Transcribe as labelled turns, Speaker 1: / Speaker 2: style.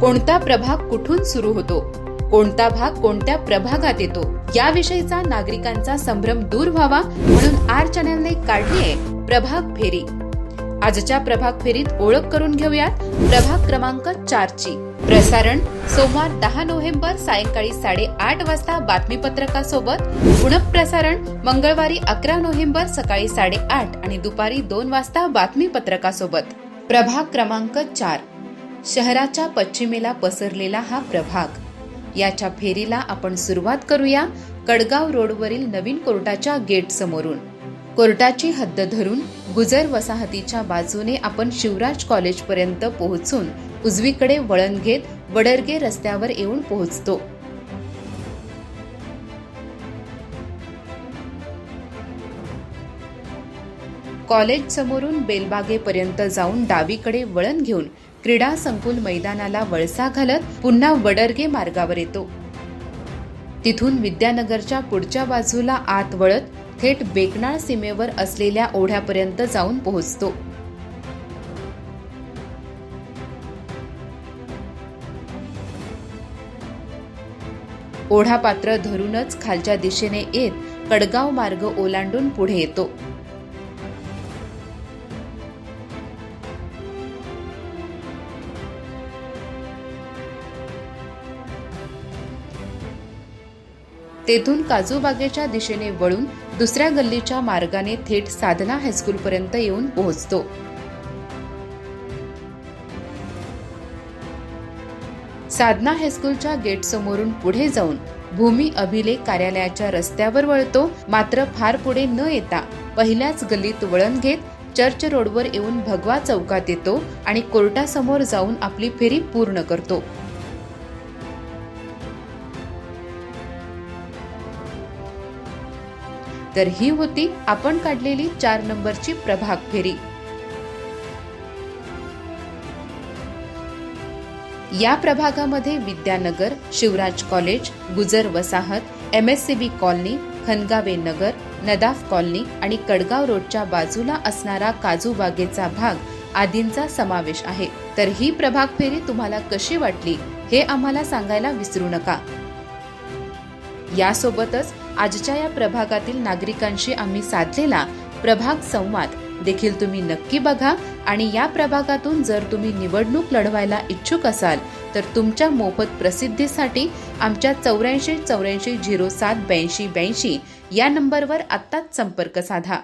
Speaker 1: कोणता प्रभाग कुठून सुरू होतो? कोणता भाग कोणत्या प्रभागात येतो? याविषयीचा नागरिकांचा संभ्रम दूर व्हावा म्हणून आर चॅनलने काढली आहे प्रभाग फेरी. आजच्या प्रभाग फेरीत ओळख करून घेऊयात प्रभाग क्रमांक चारची प्रसारण सोमवार दहा नोव्हेंबर सायंकाळी साडेआठ वाजता बातमीपत्रकासोबत. पुनःप्रसारण मंगळवारी अकरा नोव्हेंबर सकाळी साडेआठ आणि दुपारी दोन वाजता बातमीपत्रकासोबत. प्रभाग क्रमांक चार. शहराच्या पश्चिमेला पसरलेला हा प्रभाग. याच्या फेरीला आपण सुरुवात करूया कडगाव रोडवरील नवीन कोर्टाच्या गेट समोरून. कोर्टाची हद्द धरून गुजर वसाहतीच्या बाजूने आपण शिवराज कॉलेज पर्यंत पोहोचून उजवीकडे वळण घेत वडरगे रस्त्यावर येऊन पोहोचतो. कॉलेज समोरून बेलबागेपर्यंत जाऊन डावीकडे वळण घेऊन क्रीडा संकुल मैदानाला वळसा घालत पुन्हा वडरगे मार्गावर येतो. तिथून विद्यानगरच्या पुढच्या बाजूला आत वळत थेट बेकनाळ सीमेवर असलेल्या ओढ्यापर्यंत जाऊन पोहोचतो. ओढापात्र धरूनच खालच्या दिशेने येत कडगाव मार्ग ओलांडून पुढे येतो. तेथून काजूबागेच्या दिशेने वळून दुसऱ्या गल्लीच्या मार्गाने थेट साधना हायस्कूलपर्यंत येऊन पोहोचतो. साधना हायस्कूलच्या गेट समोरून पुढे जाऊन भूमी अभिलेख कार्यालयाच्या रस्त्यावर वळतो मात्र फार पुढे न येता पहिल्याच गल्लीत वळण घेत चर्च रोडवर येऊन भगवा चौकात येतो आणि कोर्टासमोर जाऊन आपली फेरी पूर्ण करतो. तर ही होती आपण काढलेली चार नंबरची प्रभाग फेरी. या प्रभागामध्ये विद्यानगर शिवराज कॉलेज गुजर वसाहत M S C B colony Khangave नगर नदाफ कॉलनी आणि कडगाव रोडच्या बाजूला असणारा काजू बागेचा भाग आदींचा समावेश आहे. तर ही प्रभाग फेरी तुम्हाला कशी वाटली हे आम्हाला सांगायला विसरू नका. यासोबतच आजच्या या प्रभागातील नागरिकांशी आम्ही साधलेला प्रभाग संवाद देखील तुम्ही नक्की बघा आणि या प्रभागातून जर तुम्ही निवडणूक लढवायला इच्छुक असाल तर तुमच्या मोफत प्रसिद्धीसाठी आमच्या चौऱ्याऐंशी चौऱ्याऐंशी झिरो सात ब्याऐंशी ब्याऐंशी या नंबरवर आत्ताच संपर्क साधा.